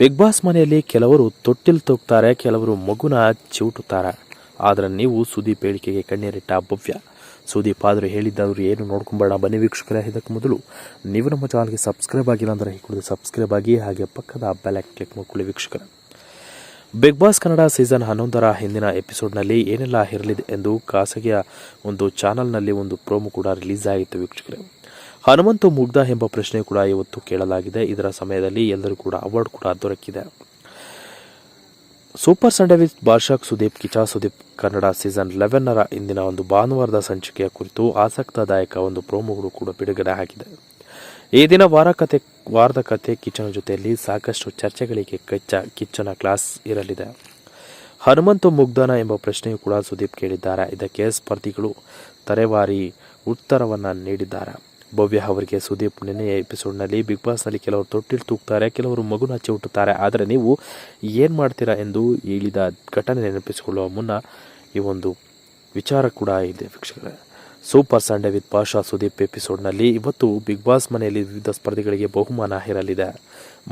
Big boss ಮನೆಯಲ್ಲಿ ಕೆಲವರು ತೊಟ್ಟಿಲ್ ತೂಗ್ತಾರೆ, ಕೆಲವರು ಮಗುನ ಚಿವುಟುತ್ತಾರೆ. ಆದರೆ ನೀವು ಸುದೀಪ್ ಹೇಳಿಕೆಗೆ ಕಣ್ಣೀರಿಟ್ಟ ಭವ್ಯ. ಸುದೀಪ್ ಆದರೂ ಹೇಳಿದ್ದವರು ಏನು ನೋಡ್ಕೊಂಬೇಡ. ಬನ್ನಿ ವೀಕ್ಷಕರ, ಇದಕ್ಕೆ ಮೊದಲು ನೀವು ನಮ್ಮ ಚಾನಲ್ಗೆ ಸಬ್ಸ್ಕ್ರೈಬ್ ಆಗಿಲ್ಲ ಅಂದರೆ ಈ ಕುಡಿದು ಸಬ್ಸ್ಕ್ರೈಬ್ ಆಗಿ ಹಾಗೆ ಪಕ್ಕದ ಬೆಲ್ ಕ್ಲಿಕ್ ಮಾಡ್ಕೊಳ್ಳಿ ವೀಕ್ಷಕರ. ಬಿಗ್ ಬಾಸ್ ಕನ್ನಡ ಸೀಸನ್ ಹನ್ನೊಂದರ ಹಿಂದಿನ ಎಪಿಸೋಡ್ನಲ್ಲಿ ಏನೆಲ್ಲ ಇರಲಿದೆ ಎಂದು ಖಾಸಗಿಯ ಒಂದು ಚಾನಲ್ನಲ್ಲಿ ಒಂದು ಪ್ರೋಮೋ ಕೂಡ ರಿಲೀಸ್ ಆಗಿತ್ತು ವೀಕ್ಷಕರೇ. ಹನುಮಂತು ಮುಗ್ಧ ಎಂಬ ಪ್ರಶ್ನೆ ಕೂಡ ಇವತ್ತು ಕೇಳಲಾಗಿದೆ. ಇದರ ಸಮಯದಲ್ಲಿ ಎಲ್ಲರೂ ಕೂಡ ಅವಾರ್ಡ್ ಕೂಡ ದೊರಕಿದೆ. Super Sunday with Badshah Sudeep, Kiccha Sudeep Kannada season ಲೆವೆನ್ನರ ಇಂದಿನ ಒಂದು ಭಾನುವಾರದ ಸಂಚಿಕೆಯ ಕುರಿತು ಆಸಕ್ತದಾಯಕ ಒಂದು ಪ್ರೋಮೋಗಳು ಕೂಡ ಬಿಡುಗಡೆ ಆಗಿದೆ. ಈ ದಿನ ವಾರ ಕತೆ, ವಾರದ ಕತೆ ಕಿಚ್ಚನ ಜೊತೆಯಲ್ಲಿ ಸಾಕಷ್ಟು ಚರ್ಚೆಗಳಿಗೆ ಕಚ್ಚ ಕಿಚ್ಚನ ಕ್ಲಾಸ್ ಇರಲಿದೆ. ಹನುಮಂತು ಮುಗ್ಧನ ಎಂಬ ಪ್ರಶ್ನೆಯೂ ಕೂಡ ಸುದೀಪ್ ಕೇಳಿದ್ದಾರೆ. ಇದಕ್ಕೆ ಸ್ಪರ್ಧಿಗಳು ತರೆವಾರಿ ಉತ್ತರವನ್ನು ನೀಡಿದ್ದಾರೆ. ಭವ್ಯ ಅವರಿಗೆ ಸುದೀಪ್ ನಿನ್ನೆಯ ಎಪಿಸೋಡ್ನಲ್ಲಿ ಬಿಗ್ ಬಾಸ್ನಲ್ಲಿ ಕೆಲವರು ತೊಟ್ಟಿಲು ತೂಗ್ತಾರೆ, ಕೆಲವರು ಮಗುನ ಚಿವುಟುತ್ತಾರೆ ಆದರೆ ನೀವು ಏನು ಮಾಡ್ತೀರಾ ಎಂದು ಹೇಳಿದ ಘಟನೆ ನೆನಪಿಸಿಕೊಳ್ಳುವ ಮುನ್ನ ಈ ಒಂದು ವಿಚಾರ ಕೂಡ ಇದೆ ವೀಕ್ಷಕರೇ. Super Sunday with Badshah Sudeep ಎಪಿಸೋಡ್ನಲ್ಲಿ ಇವತ್ತು ಬಿಗ್ ಬಾಸ್ ಮನೆಯಲ್ಲಿ ವಿವಿಧ ಸ್ಪರ್ಧೆಗಳಿಗೆ ಬಹುಮಾನ ಇರಲಿದೆ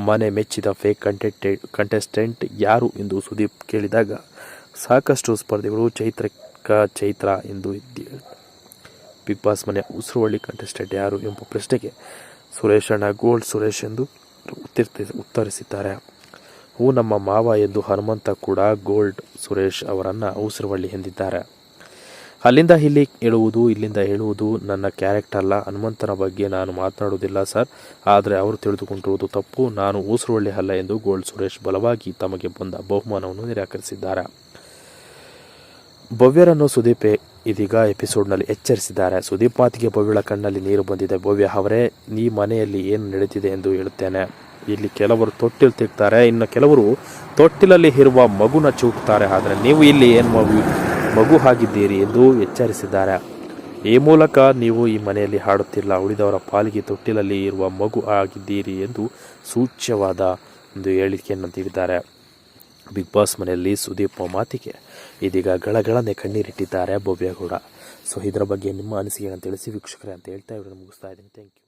ಮನೆ ಮೆಚ್ಚಿದ ಫೇಕ್ ಕಂಟೆಂಟೆ ಕಂಟೆಸ್ಟೆಂಟ್ ಯಾರು ಎಂದು ಸುದೀಪ್ ಕೇಳಿದಾಗ ಸಾಕಷ್ಟು ಸ್ಪರ್ಧೆಗಳು ಚೈತ್ರಕ್ಕ ಚೈತ್ರ ಎಂದು ಬಿಗ್ ಬಾಸ್ ಮನೆ ಉಸಿರುವಳ್ಳಿ ಕಂಟೆಸ್ಟೆಂಟ್ ಯಾರು ಎಂಬ ಪ್ರಶ್ನೆಗೆ ಸುರೇಶ್ ಅಣ್ಣ ಗೋಲ್ಡ್ ಸುರೇಶ್ ಎಂದು ಉತ್ತರಿಸಿ ಉತ್ತರಿಸಿದ್ದಾರೆ. ಹೂ ನಮ್ಮ ಮಾವ ಎಂದು ಹನುಮಂತ ಕೂಡ ಗೋಲ್ಡ್ ಸುರೇಶ್ ಅವರನ್ನು ಉಸಿರುವಳ್ಳಿ ಎಂದಿದ್ದಾರೆ. ಅಲ್ಲಿಂದ ಇಲ್ಲಿ ಹೇಳುವುದು, ಇಲ್ಲಿಂದ ಹೇಳುವುದು ನನ್ನ ಕ್ಯಾರೆಕ್ಟರ್ ಅಲ್ಲ. ಹನುಮಂತನ ಬಗ್ಗೆ ನಾನು ಮಾತನಾಡುವುದಿಲ್ಲ ಸರ್. ಆದರೆ ಅವರು ತಿಳಿದುಕೊಂಡಿರುವುದು ತಪ್ಪು. ನಾನು ಉಸ್ರವಳ್ಳಿ ಅಲ್ಲ ಎಂದು ಗೋಲ್ಡ್ ಸುರೇಶ್ ಬಲವಾಗಿ ತಮಗೆ ಬಂದ ಬಹುಮಾನವನ್ನು ನಿರಾಕರಿಸಿದ್ದಾರೆ. ಭವ್ಯರನ್ನು ಸುದೀಪ್ ಇದೀಗ ಎಪಿಸೋಡ್ನಲ್ಲಿ ಎಚ್ಚರಿಸಿದ್ದಾರೆ. ಸುದೀಪ್ ಮಾತಿಗೆ ಭವ್ಯಳ ಕಣ್ಣಲ್ಲಿ ನೀರು ಬಂದಿದೆ. ಭವ್ಯ ಅವರೇ ಈ ಮನೆಯಲ್ಲಿ ಏನು ನಡೀತಿದೆ ಎಂದು ಹೇಳುತ್ತೇನೆ. ಇಲ್ಲಿ ಕೆಲವರು ತೊಟ್ಟಿಲು ತಿಕ್ತಾರೆ. ಇನ್ನು ಕೆಲವರು ತೊಟ್ಟಿಲಲ್ಲಿ ಇರುವ ಮಗುನ ಚೂಕ್ತಾರೆ. ಆದರೆ ನೀವು ಇಲ್ಲಿ ಏನು ಮಗು ಮಗು ಆಗಿದ್ದೀರಿ ಎಂದು ಎಚ್ಚರಿಸಿದ್ದಾರೆ. ಈ ಮೂಲಕ ನೀವು ಈ ಮನೆಯಲ್ಲಿ ಹಾಡುತ್ತಿಲ್ಲ. ಉಳಿದವರ ಪಾಲಿಗೆ ತೊಟ್ಟಿಲಲ್ಲಿ ಇರುವ ಮಗು ಆಗಿದ್ದೀರಿ ಎಂದು ಸೂಚ್ಯವಾದ ಒಂದು ಹೇಳಿಕೆಯನ್ನು ನೀಡಿದ್ದಾರೆ. ಬಿಗ್ ಬಾಸ್ ಮನೆಯಲ್ಲಿ ಸುದೀಪ್ ಮಾತಿಗೆ ಇದೀಗ ಗಳಗಳನ್ನೇ ಕಣ್ಣೀರಿಟ್ಟಿದ್ದಾರೆ ಭವ್ಯಗೌಡ. ಸೊ ಇದರ ಬಗ್ಗೆ ನಿಮ್ಮ ಅಂತ ತಿಳಿಸಿ, ವೀಕ್ಷಕರೇ ಅಂತ ಹೇಳ್ತಾ ಇವ್ರನ್ನ ಮುಗಿಸ್ತಾ ಇದ್ದೀನಿ. Thank you